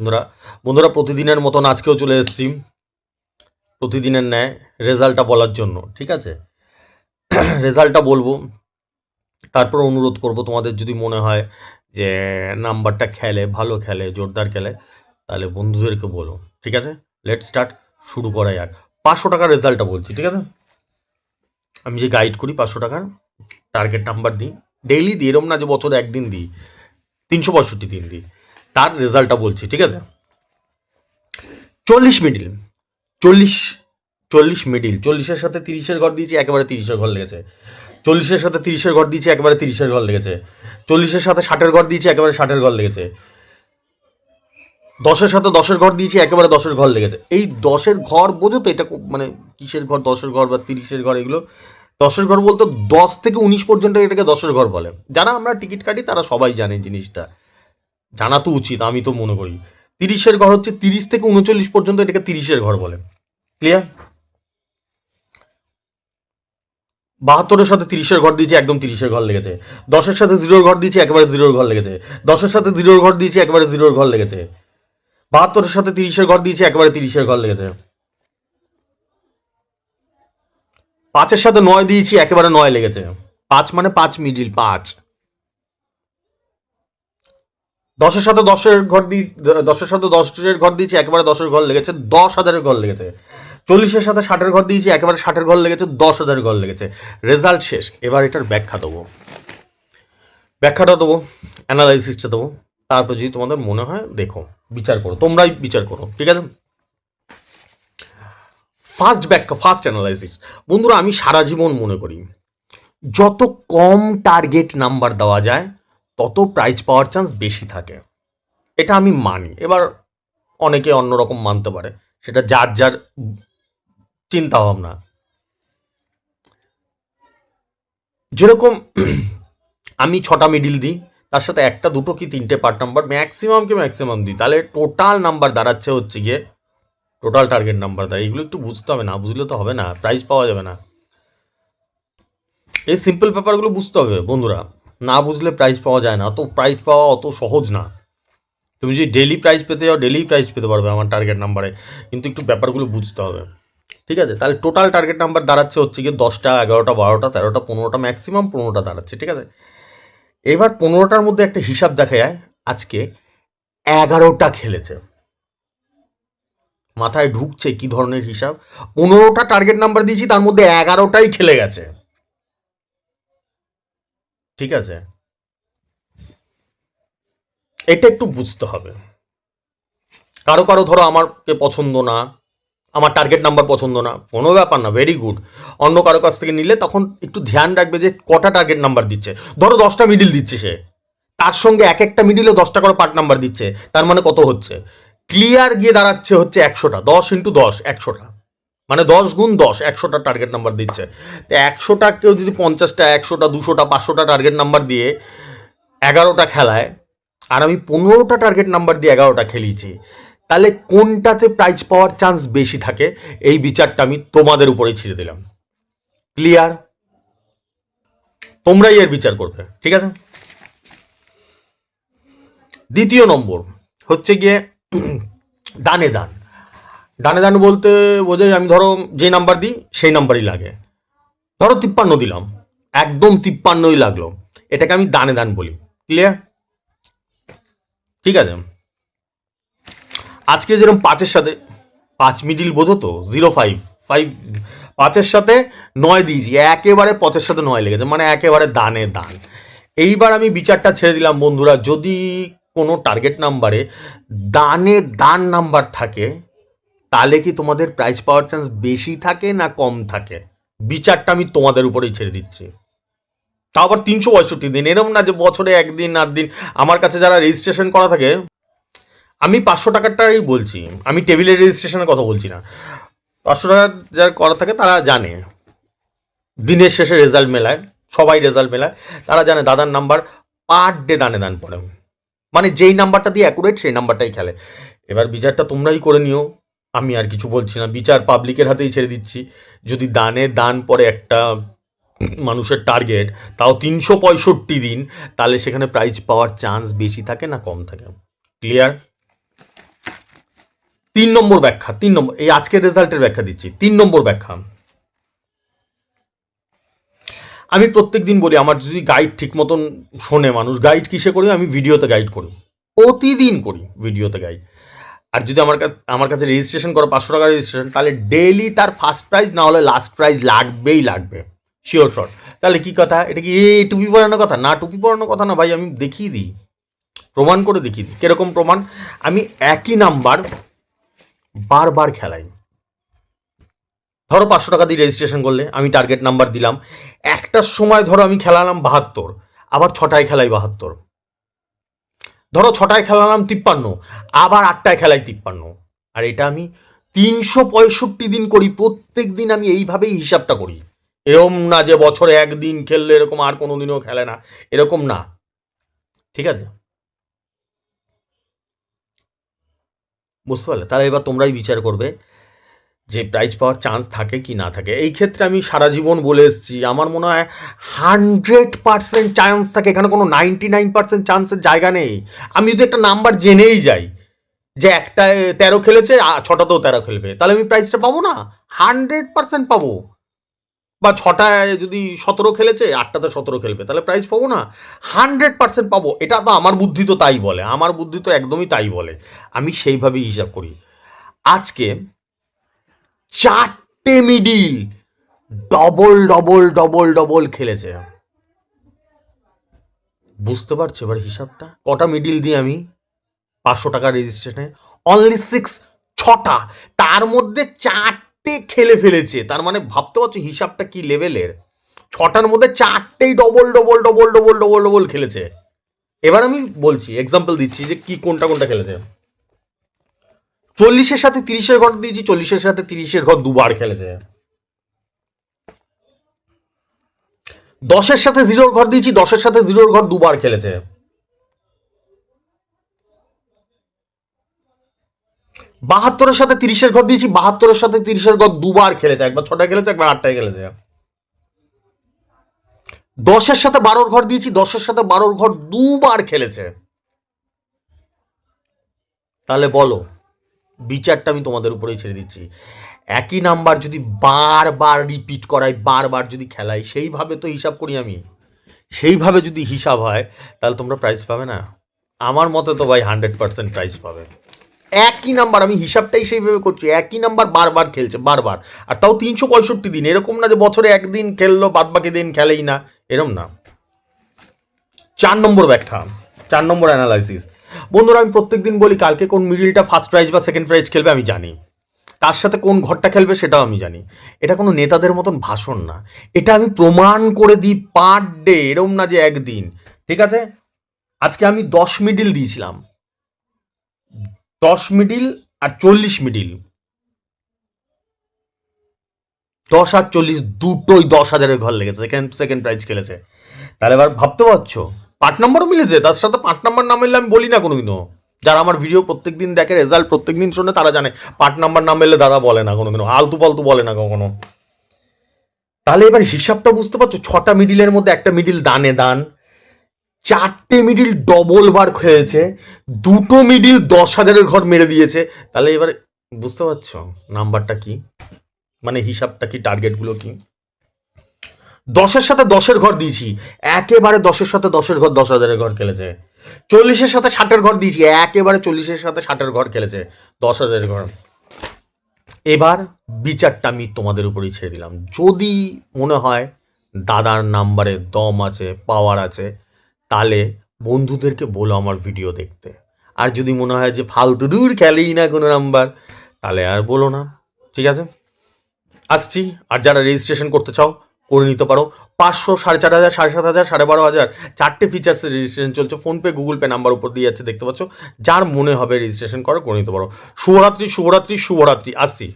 বন্ধুরা বন্ধুরা, প্রতিদিনের মতন আজকেও চলে এসেছি প্রতিদিনের ন্যায় রেজাল্টটা বলার জন্য, ঠিক আছে? রেজাল্টটা বলব। তারপর অনুরোধ করব তোমাদের যদি মনে হয় যে নাম্বারটা খেলে, ভালো খেলে, জোরদার খেলে, তাহলে বন্ধুদেরকে বলো, ঠিক আছে? লেট স্টার্ট শুরু করা যাক পাঁচশো টাকার রেজাল্টটা বলছি, ঠিক আছে? আমি যে গাইড করি পাঁচশো টাকার টার্গেট নাম্বার দিই। ডেইলি দিই, এরম না যে বছরে একদিন দিই। তিনশো পঁয়ষট্টি দিন দিই। তার রেজাল্টটা বলছি ঠিক আছে? চল্লিশ মিডিল চল্লিশ চল্লিশ মিডিল চল্লিশের সাথে তিরিশের ঘর দিয়েছি একেবারে তিরিশের ঘর লেগেছে। চল্লিশের সাথে তিরিশের ঘর দিয়েছি একেবারে তিরিশের ঘর লেগেছে। চল্লিশের সাথে ষাটের ঘর দিয়েছি একেবারে ষাটের ঘর লেগেছে। দশের সাথে দশের ঘর দিয়েছি একেবারে দশের ঘর লেগেছে। এই দশের ঘর বোঝো তো এটা মানে কিসের ঘর দশের ঘর বা তিরিশের ঘর এগুলো? দশের ঘর বলতে দশ থেকে উনিশ পর্যন্ত এটাকে দশের ঘর বলে। যারা আমরা টিকিট কাটি তারা সবাই জানে জিনিসটা। জানা তো উচিত, আমি তো মনে করি। তিরিশের ঘর হচ্ছে তিরিশ থেকে উনচল্লিশ পর্যন্ত এটাকে তিরিশের ঘর বলে। ক্লিয়ার বাহাত্তরের সাথে তিরিশের ঘর দিয়েছি, একদম তিরিশের ঘর লেগেছে। দশের সাথে জিরোর ঘর দিয়েছি, একেবারে জিরোর ঘর লেগেছে। দশের সাথে জিরোর ঘর দিয়েছি, একেবারে জিরোর ঘর লেগেছে। বাহাত্তরের সাথে তিরিশের ঘর দিয়েছি, একেবারে তিরিশের ঘর লেগেছে। পাঁচের সাথে নয় দিয়েছি, একেবারে নয় লেগেছে। পাঁচ মানে পাঁচ মিডিল পাঁচ। দশের সাথে দশের ঘর দিয়ে দশের সাথে দশের ঘর দিয়েছি, একেবারে দশের ঘর লেগেছে, দশ হাজারের ঘর লেগেছে। চল্লিশের সাথে ষাটের ঘর দিয়েছি, একেবারে ষাটের ঘর লেগেছে, দশ হাজারের ঘর লেগেছে। রেজাল্ট শেষ। এবার এটার ব্যাখ্যা দেবো। ব্যাখ্যাটা দেবো অ্যানালাইসিসটা দেবো। তারপর যদি তোমাদের মনে হয়, দেখো, বিচার করো, তোমরাই বিচার করো, ঠিক আছে? ফার্স্ট ব্যাখ্যা ফার্স্ট অ্যানালাইসিস বন্ধুরা, আমি সারা জীবন মনে করি, যত কম টার্গেট নাম্বার দেওয়া যায় তত প্রাইজ পাওয়ার চান্স বেশি থাকে। এটা আমি মানি। এবার অনেকে অন্যরকম মানতে পারে। সেটা যার যার চিন্তা ভাবনা যেরকম আমি ছটা মিডিল দিই, তার সাথে একটা, দুটো কি তিনটে পার্ট নাম্বার ম্যাক্সিমামকে ম্যাক্সিমাম দিই। তাহলে টোটাল নাম্বার দাঁড়াচ্ছে হচ্ছে গিয়ে টোটাল টার্গেট নাম্বার দেয় এগুলো একটু বুঝতে হবে না, বুঝলে তো হবে না প্রাইজ পাওয়া যাবে না। এই সিম্পল ব্যাপারগুলো বুঝতে হবে বন্ধুরা। না বুঝলে প্রাইজ পাওয়া যায় না। অত প্রাইজ পাওয়া অত সহজ না। তুমি যদি ডেলি প্রাইজ পেতে যাও ডেলি প্রাইজ পেতে পারবে আমার টার্গেট নাম্বারে কিন্তু একটু ব্যাপারগুলো বুঝতে হবে। ঠিক আছে? তাহলে টোটাল টার্গেট নাম্বার দাঁড়াচ্ছে হচ্ছে গিয়ে দশটা, এগারোটা, বারোটা, তেরোটা, পনেরোটা ম্যাক্সিমাম পনেরোটা দাঁড়াচ্ছে। ঠিক আছে? এবার পনেরোটার মধ্যে একটা হিসাব দেখা যায়। আজকে এগারোটা খেলেছে। মাথায় ঢুকছে কি ধরনের হিসাব? পনেরোটা টার্গেট নাম্বার দিয়েছি, তার মধ্যে এগারোটাই খেলে গেছে। ঠিক আছে? এটা একটু বুঝতে হবে। কারও কারও ধরো আমারকে পছন্দ না, আমার টার্গেট নাম্বার পছন্দ না, কোনো ব্যাপার না ভেরি গুড অন্য কারও কাছ থেকে নিলে তখন একটু ধ্যান রাখবে যে কটা টার্গেট নাম্বার দিচ্ছে। ধরো দশটা মিডিল দিচ্ছে সে, তার সঙ্গে এক একটা মিডিলে দশটা করে পার্ট নাম্বার দিচ্ছে, তার মানে কত হচ্ছে? ক্লিয়ার গিয়ে দাঁড়াচ্ছে হচ্ছে একশোটা, দশ ইন্টু দশ, একশোটা। মানে দশ গুণ দশ, একশোটা টার্গেট নাম্বার দিচ্ছে। তো একশোটা কেউ যদি পঞ্চাশটা, একশোটা, দুশোটা, পাঁচশোটা টার্গেট নাম্বার দিয়ে এগারোটা খেলায়, আর আমি পনেরোটা টার্গেট নাম্বার দিয়ে এগারোটা খেলিয়েছি, তাহলে কোনটাতে প্রাইজ পাওয়ার চান্স বেশি থাকে? এই বিচারটা আমি তোমাদের উপরেই ছেড়ে দিলাম। ক্লিয়ার তোমরাই এর বিচার করতে ঠিক আছে? দ্বিতীয় নম্বর হচ্ছে গিয়ে দানে দান ডানে দান বলতে বোঝাই আমি ধরো যে নাম্বার দিই, সেই নাম্বারই লাগে। ধরো তিপ্পান্ন দিলাম, একদম তিপ্পান্নই লাগল। এটাকে আমি দানে দান বলি। ক্লিয়ার ঠিক আছে। আজকে যেরকম পাঁচের সাথে, পাঁচ মিডিল বোঝো তো জিরো ফাইভ ফাইভ পাঁচের সাথে নয় দিয়েছি, একেবারে পঁচের সাথে নয় লেগেছে মানে একেবারে দানে দান এইবার আমি বিচারটা ছেড়ে দিলাম, বন্ধুরা, যদি কোনো টার্গেট নাম্বারে দানে দান নাম্বার থাকে তাহলে কি তোমাদের প্রাইজ পাওয়ার চান্স বেশি থাকে না কম থাকে? বিচারটা আমি তোমাদের উপরেই ছেড়ে দিচ্ছি। তাও আবার তিনশো পঁয়ষট্টি দিন। এরকম না যে বছরে একদিন আট দিন। আমার কাছে যারা রেজিস্ট্রেশন করা থাকে, আমি পাঁচশো টাকারটাই বলছি। আমি টেবিলের রেজিস্ট্রেশনের কথা বলছি না। পাঁচশো টাকা যারা করা থাকে, তারা জানে। দিনের শেষে রেজাল্ট মেলায়, সবাই রেজাল্ট মেলায়, তারা জানে দাদার নাম্বার পার ডে দানে দান পড়ে। মানে যেই নাম্বারটা দিয়ে অ্যাকুরেট সেই নাম্বারটাই খেলে। এবার বিচারটা তোমরাই করে নিও। আমি আর কিছু বলছি না। বিচার পাবলিকের হাতেই ছেড়ে দিচ্ছি। যদি দানে দান পরে একটা মানুষের টার্গেট তাও তিনশো পঁয়ষট্টি দিন, তাহলে সেখানে প্রাইজ পাওয়ার চান্স বেশি থাকে না কম থাকে? ক্লিয়ার তিন নম্বর ব্যাখ্যা, তিন নম্বর, এই আজকের রেজাল্টের ব্যাখ্যা দিচ্ছি। তিন নম্বর ব্যাখ্যা। আমি প্রত্যেক দিন বলি, আমার যদি গাইড ঠিক মতন শোনে, মানুষ গাইড কিসে করি? আমি ভিডিওতে গাইড করি। প্রতিদিন করি ভিডিওতে গাইড আর যদি আমার কাছে আমার কাছে রেজিস্ট্রেশন করো, পাঁচশো টাকা রেজিস্ট্রেশন তাহলে ডেইলি তার ফার্স্ট প্রাইজ না হলে লাস্ট প্রাইজ লাগবেই লাগবে। শিওর শর্ট তাহলে কি কথা? এটা কি এই টুপি পরানোর কথা? না, টুপি পরানোর কথা না, ভাই, আমি দেখিয়ে দিই। প্রমাণ করে দেখিয়ে দিই। কীরকম প্রমাণ? আমি একই নাম্বার বারবার খেলাই। ধরো পাঁচশো টাকা দিয়ে রেজিস্ট্রেশন করলে, আমি টার্গেট নাম্বার দিলাম। একটার সময় ধরো আমি খেলালাম বাহাত্তর, আবার ছটায় খেলাই বাহাত্তর। ধরো ছটায় খেলালাম তিপ্পান্ন, আবার আটটায় খেলাই তিপ্পান্ন। আর এটা আমি তিনশো পঁয়ষট্টি দিন করি, প্রত্যেক দিন আমি এইভাবেই হিসাবটা করি। এরম না যে বছরে একদিন খেললে এরকম আর কোনো দিনও খেলে না, এরকম না। ঠিক আছে? বুঝতে পারলে? তাহলে এবার তোমরাই বিচার করবে যে প্রাইজ পাওয়ার চান্স থাকে কি না থাকে। এই ক্ষেত্রে আমি সারা জীবন বলে এসেছি, আমার মনে হয় হান্ড্রেড পার্সেন্ট চান্স থাকে। এখানে কোনো নাইনটি নাইন পার্সেন্ট চান্সের জায়গা নেই। আমি যদি একটা নাম্বার জেনেই যাই, যে একটায় তেরো খেলেছে ছটাতেও তেরো খেলবে, তাহলে আমি প্রাইজটা পাবো না? হান্ড্রেড পার্সেন্ট পাবো। বা ছটায় যদি সতেরো খেলেছে আটটাতে সতেরো খেলবে, তাহলে প্রাইজ পাবো না? হান্ড্রেড পার্সেন্ট পাবো। এটা তো আমার বুদ্ধি তো তাই বলে। আমার বুদ্ধি তো একদমই তাই বলে। আমি সেইভাবেই হিসাব করি। আজকে চারটে middle. Double double double double খেলেছে। বুঝতে পারছ এবার হিসাবটা? কটা মিডিল দিয়ে আমি? পাঁচশো টাকা রেজিস্ট্রেশনে অনলি সিক্স ছটা। তার মধ্যে চারটে খেলে ফেলেছে। তার মানে ভাবতে পারছ হিসাবটা কি লেভেলের? ছটার মধ্যে চারটেই double double double double double double খেলেছে। এবার আমি বলছি এক্সাম্পল দিচ্ছি যে কি কোনটা কোনটা খেলেছে। চল্লিশের সাথে তিরিশের ঘর দিয়েছি, চল্লিশের সাথে তিরিশের ঘর দুবার খেলেছে। দশের সাথে জিরোর ঘর দিয়েছি, দশের সাথে জিরোর ঘর দুবার খেলেছে। বাহাত্তরের সাথে তিরিশের ঘর দিয়েছি, বাহাত্তরের সাথে তিরিশের ঘর দুবার খেলেছে, একবার ছটায় খেলেছে, একবার আটটায় খেলেছে। দশের সাথে বারোর ঘর দিয়েছি, দশের সাথে বারোর ঘর দুবার খেলেছে। তাহলে বলো বিচারটা আমি তোমাদের উপরেই ছেড়ে দিচ্ছি। একই নাম্বার যদি বারবার রিপিট করাই, বারবার যদি খেলাই, সেইভাবে তো হিসাব করি আমি। সেইভাবে যদি হিসাব হয়, তাহলে তোমরা প্রাইজ পাবে না। আমার মতে তো ভাই হান্ড্রেড পার্সেন্ট প্রাইজ পাবে। একই নাম্বার, আমি হিসাবটাই সেইভাবে করছি। একই নাম্বার বারবার খেলছে, বারবার। আর তাও তিনশো পঁয়ষট্টি দিন। এরকম না যে বছরে একদিন খেললো বাদ বাকি দিন খেলেই না। এরম না। চার নম্বর ব্যাখ্যা, চার নম্বর অ্যানালাইসিস বন্ধুরা, আমি প্রত্যেকদিন বলি, কালকে কোন মিডিলটা ফার্স্ট প্রাইজ বা সেকেন্ড প্রাইজ খেলবে আমি জানি। তার সাথে কোন ঘরটা খেলবে সেটাও আমি জানি। এটা কোনো নেতাদের মতন ভাষণ না। এটা আমি প্রমাণ করে দিই পার ডে এরম না যে একদিন। ঠিক আছে? আজকে আমি দশ মিডিল দিয়েছিলাম। দশ মিডিল আর চল্লিশ মিডিল দশ আর চল্লিশ, দুটোই দশ হাজারের ঘর লেগেছে। সেকেন্ড সেকেন্ড প্রাইজ খেলেছে। তাহলে এবার ভাবতে পারছ? পার্ট নম্বরও মিলেছে, তার সাথে পার্ট নাম্বার না মিললে আমি বলি না কোনো কোনোদিনও। যারা আমার ভিডিও প্রত্যেক দিন দেখে রেজাল্ট প্রত্যেক দিন শোনে, তারা জানে পার্ট নাম্বার না মিললে দাদা বলে না কোনো কোনোদিনও, আলতু পালতু বলে না কখনো। তাহলে এবার হিসাবটা বুঝতে পারছ, ছটা মিডিলের মধ্যে একটা মিডিল দানে দান, চারটে মিডিল ডবল বার খেয়েছে, দুটো মিডিল দশ হাজারের ঘর মেরে দিয়েছে। তাহলে এবার বুঝতে পারছ নাম্বারটা কি? মানে হিসাবটা কি টার্গেটগুলো কি? দশের সাথে দশের ঘর দিয়েছি। একেবারে দশের সাথে দশের ঘর দশ হাজারের ঘর খেলেছে। চল্লিশের সাথে ষাটের ঘর দিয়েছি, একেবারে চল্লিশের সাথে ষাটের ঘর খেলেছে। দশ হাজারের ঘর। এবার বিচারটা আমি তোমাদের উপরেই ছেড়ে দিলাম। যদি মনে হয় দাদার নাম্বারে দম আছে, পাওয়ার আছে, তাহলে বন্ধুদেরকে বলো আমার ভিডিও দেখতে। আর যদি মনে হয় যে ফালতু দূর খেলেই না কোনো নাম্বার, তাহলে আর বলো না। ঠিক আছে? আসছি। আর যারা রেজিস্ট্রেশন করতে চাও করে নিতে পারো। পাঁচশো, সাড়ে চার হাজার, সাড়ে সাত হাজার, সাড়ে বারো হাজার চারটে ফিচার্সের রেজিস্ট্রেশন চলছে। ফোনপে গুগল পে নাম্বার উপর দিয়ে যাচ্ছে, দেখতে পাচ্ছ? যার মনে হবে রেজিস্ট্রেশন করো করে নিতে পারো। শুভরাত্রি শুভরাত্রি শুভরাত্রি। আসছি।